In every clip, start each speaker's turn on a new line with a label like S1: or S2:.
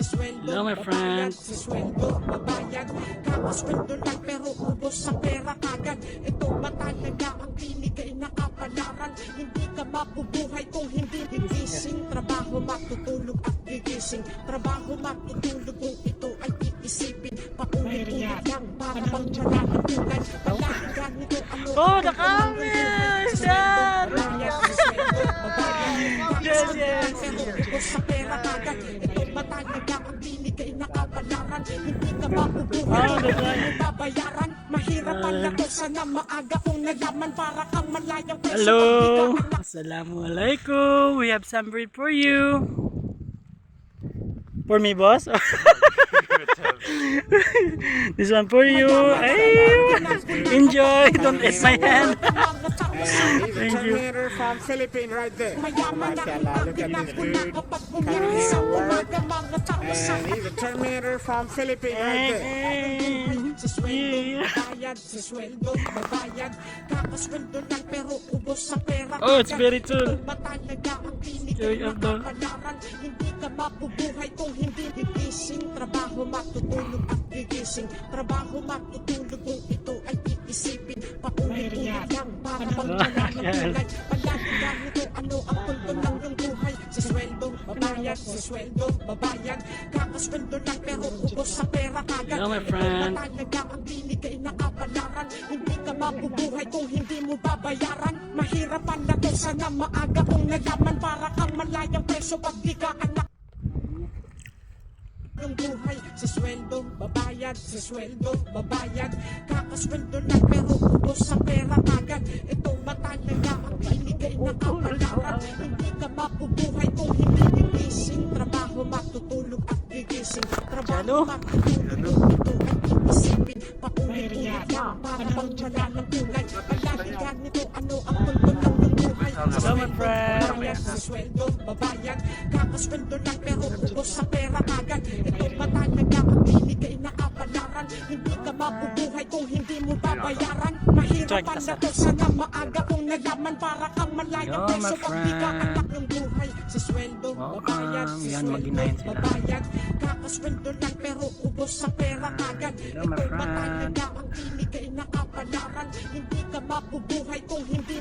S1: Hello, my friend.
S2: Sa sweldo, babayad. Kakasweldo lang pero ubos sa pera kagad. Ito ba talaga ang binigay na kapalaran? Hindi ka mabubuhay kung hindi gigising. Trabaho, matutulog at gigising. Trabaho, matutulog kung ito ay iisipin. Paulit-ulit lang para bang tulad. Palagi ganito ano
S1: Oh, the cameras! Yan! Yes, yes.
S2: sa kapalaran Hindi ka
S1: the
S2: Hindi mo babayaran Mahirap pala Sana maaga kong nalaman Para kang malayang preso
S1: Hello!
S2: Ka
S1: Assalamualaikum! We have some bread for you! For me, boss? This one for you! Ay! Enjoy! Don't eat my hand! Thank you!
S3: Terminator from Philippines right there.
S2: Mayaman na
S3: Mashallah,
S2: ang
S3: look at this
S2: ginaguna
S3: dude.
S2: Kapag
S3: Coming
S2: bumili
S3: here
S2: sa
S3: to work.
S2: umaga Mga tao sa
S3: And he's a Terminator from Philippines right there.
S2: sa sweldo, babayad, sa sweldo, babayad Kakasweldo lang pero ubos sa pera
S1: Oh, it's very true.
S2: Ito ba talaga ang binigay
S1: Joy
S2: na
S1: of the-
S2: kapalaran Hindi ka mabubuhay kung hindi gigising Trabaho, matutulog at gigising Trabaho, matutulog kung ito ay iisipin Paulit-ulit Palagi ganito ano ang punto ng iyong buhay Sa sweldo, babayad, sa sweldo, babayad Kakasweldo lang pero ubos sa pera kagad
S1: Hello, my friend.
S2: ba talaga ang binigay na kapalaran Hindi ka mabubuhay kung hindi mo babayaran Mahirap pala to sana maaga kong nalaman Para kang malayang preso pag di ka anak yung buhay. Sa sweldo, babayad, sa sweldo, babayad. Kakasweldo lang pero ubos sa pera kagad Ito ba talaga ang binigay na kapalaran Hindi ka mabubuhay kung hindi gigising. Trabaho, matutulog at gigising.
S1: Ano?
S2: Trabaho, matutulog kung ito ay iisipin Paulit-ulit lang para bang wala ng tulad Palagi ganito iyong buhay Sa
S1: Hello, my
S2: sweldo,
S1: friend.
S2: babayad, sa sweldo, babayad Kakasweldo lang pero ubos sa pera kagad Ito na kapalaran Hindi ka mabubuhay kung hindi mo babayaran. Mahirap
S1: Check
S2: pala
S1: this out.
S2: to sana maaga kong nalaman Para kang malayang
S1: my
S2: pag di ka anak ng buhay. Sa sweldo, babayad, sa sweldo, Kakasweldo lang pero ubos sa pera
S1: my
S2: Ito na kapalaran Hindi ka mabubuhay kung hindi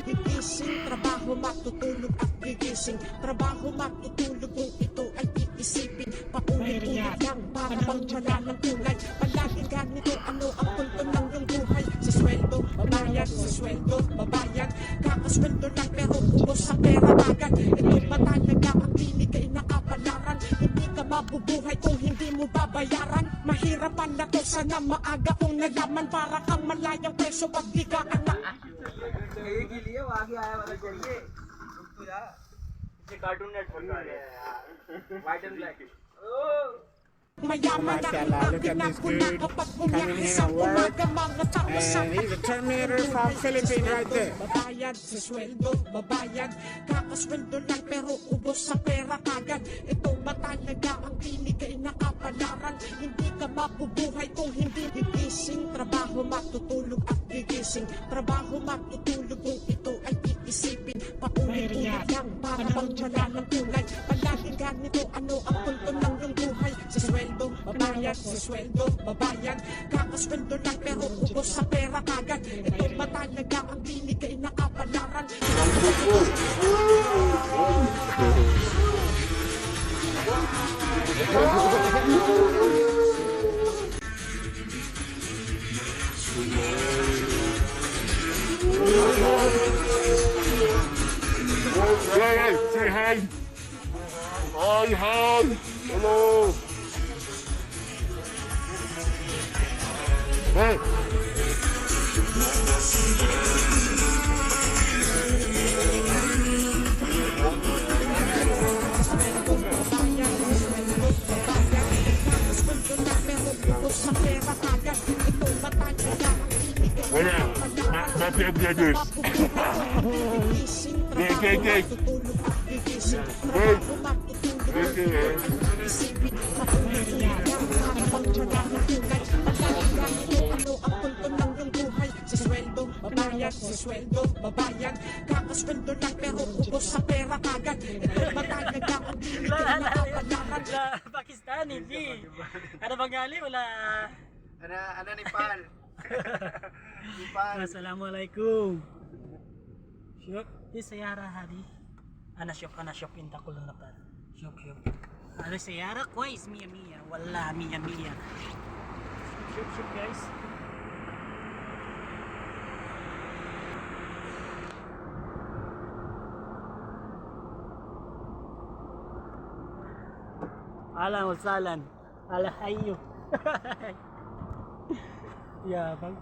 S2: Trabaho, matutulog at gigising. Trabaho, matutulog kung ito ay iisipin. Paulit-ulit lang para bang wala ng tulad. Palagi ganito ano ang punto ng iyong buhay? Sa sweldo, babayad, sa sweldo, babayad. Kakasweldo lang pero ubos sa pera agad. Ito ba talaga ang binigay na kapalaran Hindi ka mabubuhay kung hindi mo babayaran. Mahirap pala to sana maaga kong nalaman. Para kang malayang preso pag di ka anak Mayaman na
S3: Mashallah,
S2: ang
S3: look at this
S2: ginaguna
S3: dude.
S2: kapag
S3: Coming
S2: bumiyahis
S3: here
S2: sa
S3: to work.
S2: umaga mga tao sa
S3: And he's a Terminator from Philippines right there.
S2: Babayad sa sweldo, babayad Kakasweldo lang pero ubos sa pera kagad Ito ba talaga ang binigay na kapalaran Hindi ka mabubuhay kung hindi gigising Trabaho, matutulog at gigising Trabaho, matutulog lang para bang wala ng tulad Palagi ganito ano ang punto ng iyong buhay Sa sweldo, babayad, sa sweldo, babayad Kakasweldo lang pero ubos sa pera kagad Ito ba talaga ang binigay na kapalaran
S4: Hey, hey, say hi. Hi, hi. Hello. Hey.
S2: Kakasweldo lang pero ubos sa pera kagad Ito ba talaga ang binigay na
S4: Wala.
S2: kapalaran
S4: Ma- Mafia brothers. Hey, hey, hey. Hey. Hey, hey.
S2: Babayad, sa sweldo, babayad Kakasweldo lang pero ubos sa pera kagad Ito ba talaga ang binigay na kapalaran
S1: La, Pakistan? Bunny B. Ano bang gali? Wala.
S3: Ano, ano ni Pal? ni Pal.
S1: Assalamualaikum. Syuk, di sayara hari. Ana syuk, ana syuk inta kulun na par. Syuk, syuk. Ano sayara kwais mia mia. Wala mia mia. Syuk, syuk guys. Alan wasalan. Ala hayo. ya, bang.